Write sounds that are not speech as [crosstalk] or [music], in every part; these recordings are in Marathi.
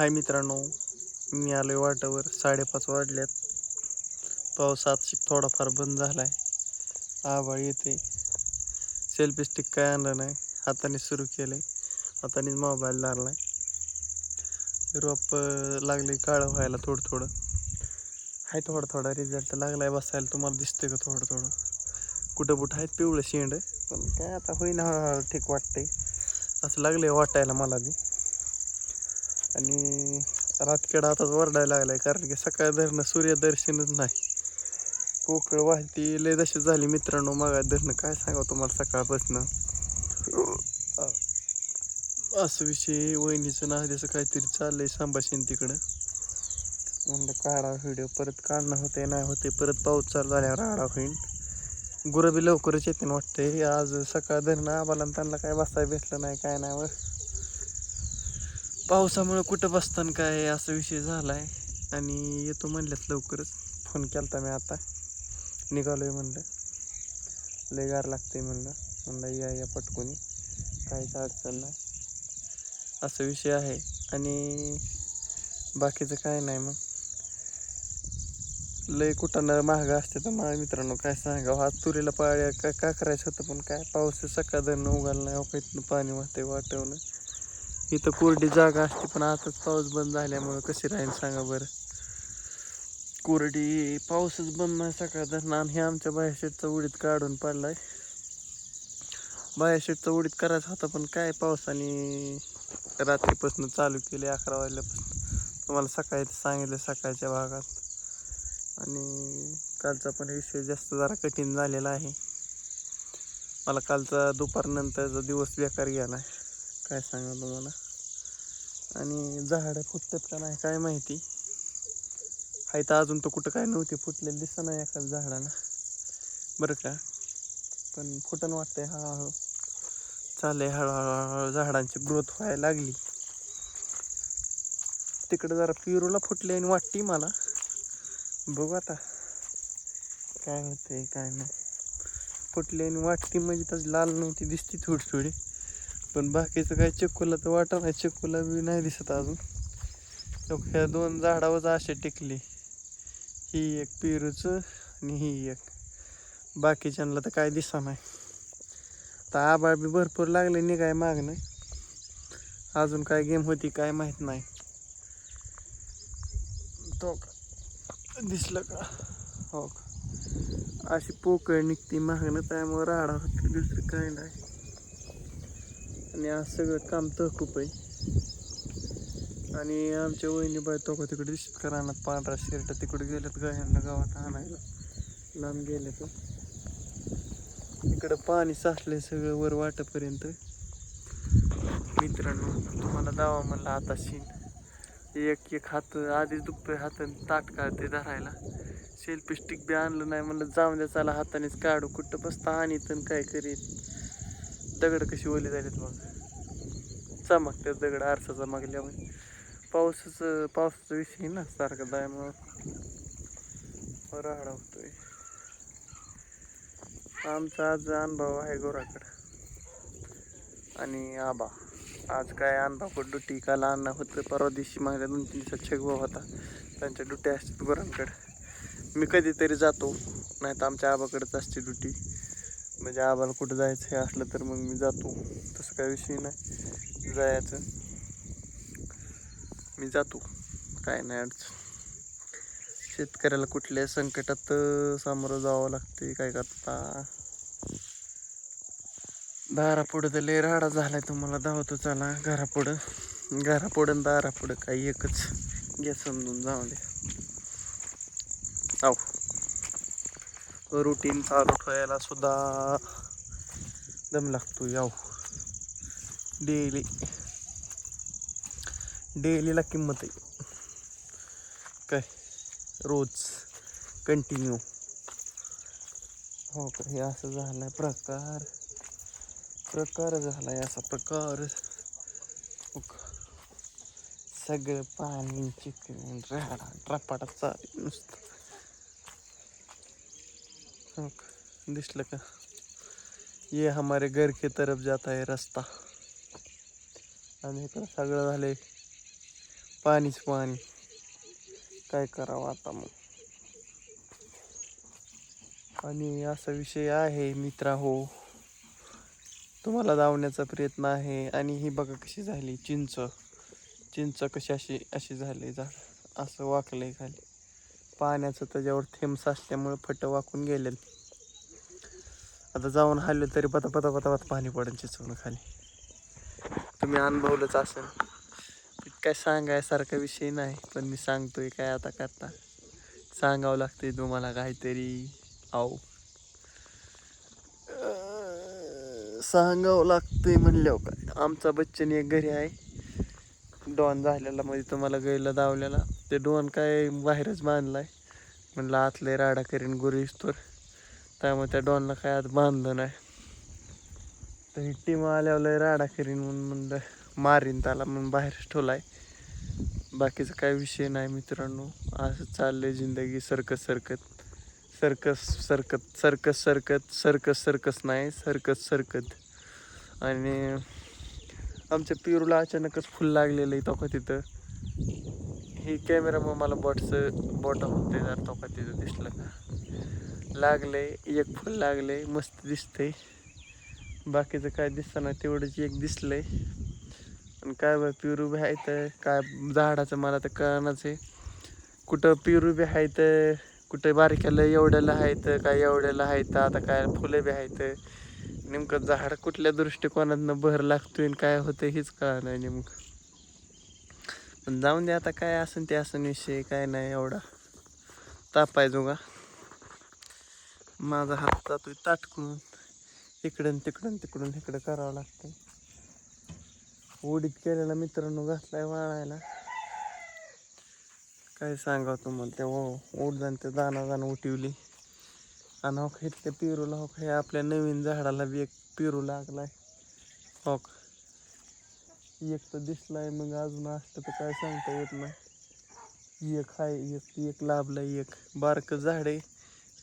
हाय मित्रांनो मी आलो आहे वाटावर. साडेपाच वाजल्यात. पाऊस आज थोडाफार बंद झाला आहे आभाळ येते सेल्फी स्टिक काय आणलं नाही. हाताने सुरू केलं आहे हातानेच मोबाईल धरलाय रोप लागले काळं व्हायला थोडं थोडं आहे थोडा थोडा रिझल्ट लागला आहे बसायला. तुम्हाला दिसतंय का थोडं थोडं कुठं कुठं आहेत पिवळं शेंड? पण काय आता होईना ठीक वाटतंय. असं लागले वाटायला मला बी. आणि रातखेडा आताच वरडायला लागलाय कारण की सकाळ धरणं सूर्यदर्शनच नाही. पोकळ वाहती लय दशी झाली मित्रांनो मागा धरणं. काय सांगावं तुम्हाला सकाळपासून? असं विषय वहिनीचं ना त्याचं काहीतरी चाललंय संभाषण तिकडं. म्हणलं काढा व्हिडिओ परत काढणं होते नाही होते परत पाऊस चालू झाल्यावर राडा होईल गुरबी लवकरच येते वाटते आज सकाळ धरणं आम्हाला त्यांना काय बसायला भेटलं नाही काय नाही पावसामुळं कुठं बसताना काय असा विषय झाला आहे आणि येतो म्हणल्यात लवकरच. फोन केलता मी आता. निघालोय म्हणलं. लय गार लागते म्हणलं. म्हणलं या या पटकुनी. काहीच अडचण नाही. असा विषय आहे. आणि बाकीचं काय नाही मग. लय कुठं महाग असते तर माझ्या मित्रांनो काय सांगा आज तुरीला पाळ्या का का करायचं होतं पण काय? पाऊस सकाळ धरणं उघाल नाही. अवकाळीतनं पाणी वाहते वाटवणं. इथं कोरडी जागा असते पण आताच पाऊस बंद झाल्यामुळं कशी राहील सांगा बरं. कोरडी पाऊसच बंद नाही सकाळ धरणं आणि हे आमच्या बायाशेटचा उडीत काढून पडलाय. बायाशेटचा उडीत करायचा होता पण काय पावसाने रात्रीपासून चालू केले अकरा वाजल्यापासून. तुम्हाला सकाळी सांगितलं सकाळच्या भागात. आणि कालचा पण विषय जास्त जरा कठीण झालेला आहे. मला कालचा दुपारनंतरचा दिवस बेकार गेला काय सांगा तुम्हाला? आणि झाडं फुटतात का नाही काय माहिती. हाय तर अजून तर कुठं काय नव्हते फुटलेले दिसत नाही एखाद्या झाडाला. बरं का? पण फुटन वाटतंय हळूहळू. चाललंय हळूहळू हळूहळू झाडांची ग्रोथ व्हायला लागली. तिकडं जरा पिरूला फुटले आणि वाटते मला. बघू आता. काय होतंय काय नाही. फुटले आणि वाटते म्हणजे तस लाल नव्हती दिसती थोडी थोडी. पण बाकीचं काय चिक्कूला तर वाटा नाही चिक्कूला बी नाही दिसत अजून. ह्या दोन झाडावर असे टिकली. ही एक पेरूचं आणि ही एक. बाकीच्यांना तर काय दिसा नाही. तर आबाळ बी भरपूर लागले निघाय मागणं. अजून काय गेम होती काय माहीत नाही. तो का? दिसलं का? हो का? अशी पोकळ निघती मागणं त्यामुळे राडा होती दुसरं काय नाही. आणि आज सगळं काम तहकूप आहे. आणि आमच्या वहिनी बाय तोका तिकडे दिसत का पांढरा शर्ट तिकडे गेलेत गायांना गावात आणायला. लांब गेले तर हो. इकडं पाणी साचलंय सगळं वर वाटापर्यंत. मित्रांनो तुम्हाला दावा म्हणला आता शीन एक एक हात आधीच दुखतोय हाताने ताट काढते धरायला. सेल्फी स्टिक बी आणलं नाही म्हणलं जाऊन द्या चला हातानेच काढू. कुठं बसता आणि तर काय करीत? दगड कशी ओली झालीत मग? चमकतात दगड आरसा चमकल्यामुळे पावसाचं पावसाचा विषय ना सारखा दायमुळं राडा होतोय आमचा आज अनुभव आहे गोराकडं. आणि आबा आज काय अनुभव डुटी काल आणणं होतं. परवा दिवशी मागल्या दोन तीन दिवसात शेगवा होता. त्यांच्या डुट्या असतात गोरांकडं. मी कधीतरी जातो नाही तर आमच्या आबाकडेच असते ड्युटी म्हणजे आबाला कुठं जायचं हे असलं तर मग मी जातो. तसं काय विषय नाही. जायचं. मी जातो. काय नाही अडचण. शेतकऱ्याला कुठल्या संकटात सामोरं जावं लागते काय करता? दारापुढं तर लय राडा झालाय तुम्हाला धावतो चला घरापुढं. घरापुढं दारापुढं काही एकच. घ्या समजून जाऊ दे आहो रुटीन चालू ठेवायला सुद्धा दम लागतो याव डेली डेलीला किंमत आहे. काय? रोज. कंटिन्यू हो का? हे असं झालाय. प्रकार. प्रकार झाला आहे असा प्रकार. हो का. सगळं पाणी चिकन राडा ट्रापाटा चालेल नुसतं. हो का? दिसलं का? ये हमारे घर के तरफ जाता है रास्ता. आणि इकडं सगळं झालंय. पाणीच पाणी. काय करावं आता मग? आणि असा विषय आहे मित्रा हो तुम्हाला धावण्याचा प्रयत्न आहे आणि ही बघा कशी झाली चिंच. चिंच कशी अशी अशी झाली झाड असं वाकलंय खाली. पाण्याचं त्याच्यावर थेंब साचल्यामुळे फट वाकून गेले आता जाऊन हल्ले तरी पता पता पता पता पाणी पडेल चिचवून खाली. तुम्ही अनुभवलंच असेल. काय सांगायसारखा विषय नाही पण मी सांगतोय काय आता करता. सांगावं लागतंय तुम्हाला काहीतरी. आहो. सांगावं लागतंय म्हणल्यावर काय? आमचा बच्चन एक घरी आहे. डॉन झालेला म्हणजे तुम्हाला गैला दावलेला ते डॉन काय बाहेरच बांधलाय. म्हणलं आतले राडा करीन गुरीस तर. त्यामुळे त्या डॉनला काय आत बांधलं नाही. तर ही टीम आल्यावर लय राडा करीन म्हणून म्हणलं मारीन त्याला म्हणून बाहेरच ठेवलाय. बाकीचा काय विषय नाही मित्रांनो. असं चाललंय जिंदगी सरकत सरकत. सर्कस सरकत सर्कस सरकत सर्कस सर्कस नाही सरकत सरकत. आणि आमच्या पिरूला अचानकच फुल लागलेलं आहे तोका तिथं हे कॅमेरा मग मला बॉटचं बॉट होते जर तोका तिथं दिसलं का? लागले एक फुल लागले मस्त दिसतंय. बाकीचं काय दिसताना तेवढंच एक दिसलंय. आणि काय बा पिरू बी आहे तर काय झाडाचं मला तर कळणाच आहे. कुठं पिरू बी आहे तर कुठं बारक्याला एवढ्याला आहेत काय एवढ्याला आहेत आता काय फुलं बी आहेत नेमकं झाड कुठल्या दृष्टिकोनातनं भर लागतोय आणि काय होतं हेच कळणार नाही नेमकं. पण जाऊन दे आता काय असन ते असन विषय काय नाही एवढा. ताप आहे का माझा हात जातोय ताटकून इकडून तिकडून तिकडून इकडं करावं लागतं उडीत केलेला मित्रांनो घातलाय वाळायला. काय सांगावं तुम्हाला ते उडदान ते दाना दाना उठिवली. आणि हो हॉक इथल्या पेरूला हो हे आपल्या नवीन झाडाला बी एक पेरू लागलाय. हो एक तर दिसलाय मग अजून असतं तर काय सांगता येत नाही. एक आहे एक एक लाभलाय एक. बारकं झाड आहे.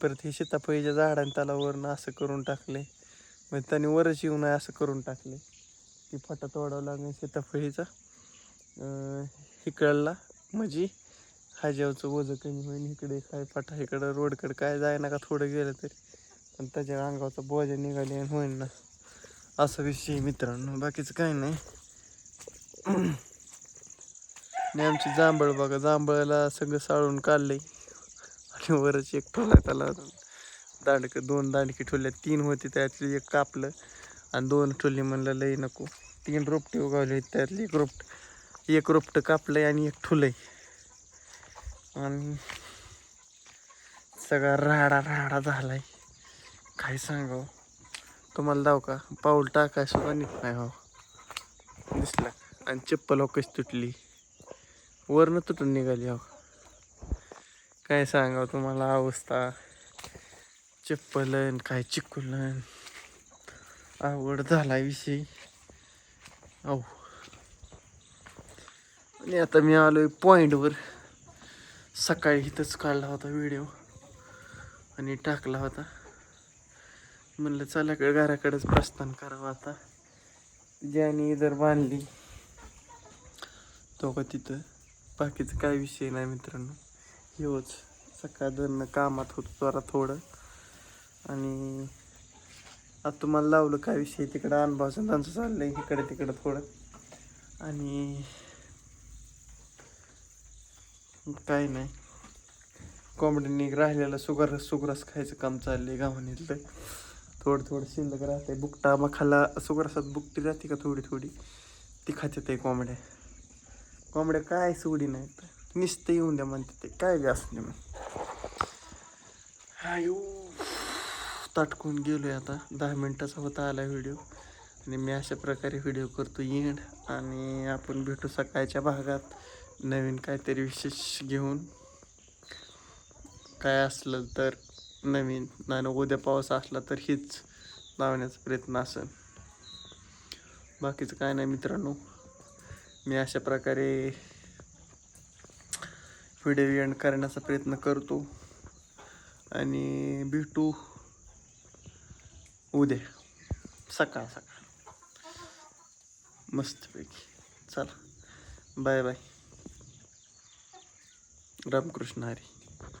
परत हे सीताफळीच्या झाडांनी त्याला वरनं असं करून टाकले म्हणजे मग त्याने वरच येऊ नये असं करून टाकले. ती फाटा तोडावं लागेल सीताफळीचा इकडला म्हणजे हाज्यावरचं ओझं कमी होईल इकडे काय फाटा इकडं रोडकडे काय जाय ना का थोडं गेलं तरी. पण त्याच्या अंगावचा बोजा निघाले आणि होईल ना. असा विषय मित्रांनो. बाकीचं काय नाही. [clears throat] आणि आमची जांभळ बघा जांभळाला सगळं साळून काढलंय. आणि वरच एक ठोला त्याला दांडकं दोन दांडकी ठेवल्या तीन होती त्यातली एक कापलं. आणि दोन ठेवली म्हणलं लई नको. तीन रोपटे उगवले त्यातली. एक रोपट एक रोपटं कापलंय आणि एक ठुलंय. आणि सगळा राडा राडा झालाय. काय सांगावं? तुम्हाला दाव का? पाऊल टाकाय सुद्धा नीट नाही हो. दिसला. आणि चप्पल हो अवकाश तुटली. वरनं तुटून निघाली हो. काय सांगावं तुम्हाला? अवस्था. चप्पलन काय चिकुलन. आवड झाला विषय. अहो आणि आता मी आलोय पॉईंटवर सकाळी इथंच काढला होता व्हिडिओ आणि टाकला होता. म्हणलं चला घराकडेच प्रस्थान करावं आता. ज्याने इधर बांधली. तो का तिथं. बाकीचं काय विषय नाही मित्रांनो. हेच. सकाळ धरणं कामात होतो जरा थोडं. आणि आता तुम्हाला लावलं काय विषय? तिकडं अनुभवाचं त्यांचं चाललं आहे इकडे तिकडं थोडं. आणि काय नाही. कॉमेडीने राहिलेलं सुगर सुग्रास खायचं काम चाललं चाललंय गावानीतलं. थोडं थोडं शिल्लक राहते बुकटा मखाला सुग्रासात बुकटी राहते का थोडी थोडी? ती खाते ते कोंबड्या कोंबड्या काय सोडी नाहीत नुसतं येऊन द्या म्हणते ते. काय बी असू मग मग आयो. ताटकून आहे आता. दहा मिनटाचा होता आला व्हिडिओ. आणि मी अशा प्रकारे व्हिडिओ करतो येण. आणि आपण भेटू सकाळच्या भागात नवीन काहीतरी विशेष घेऊन. काय असलं तर नवीन नाही उद्या पाऊस असला तर हीच लावण्याचा प्रयत्न असेल. बाकीचं काय नाही मित्रांनो. मी अशा प्रकारे व्हिडिओ एंड करण्याचा प्रयत्न करतो. आणि भेटू. उद्या. सकाळ सकाळ. मस्तपैकी. चला. Bye bye. रामकृष्ण हरी.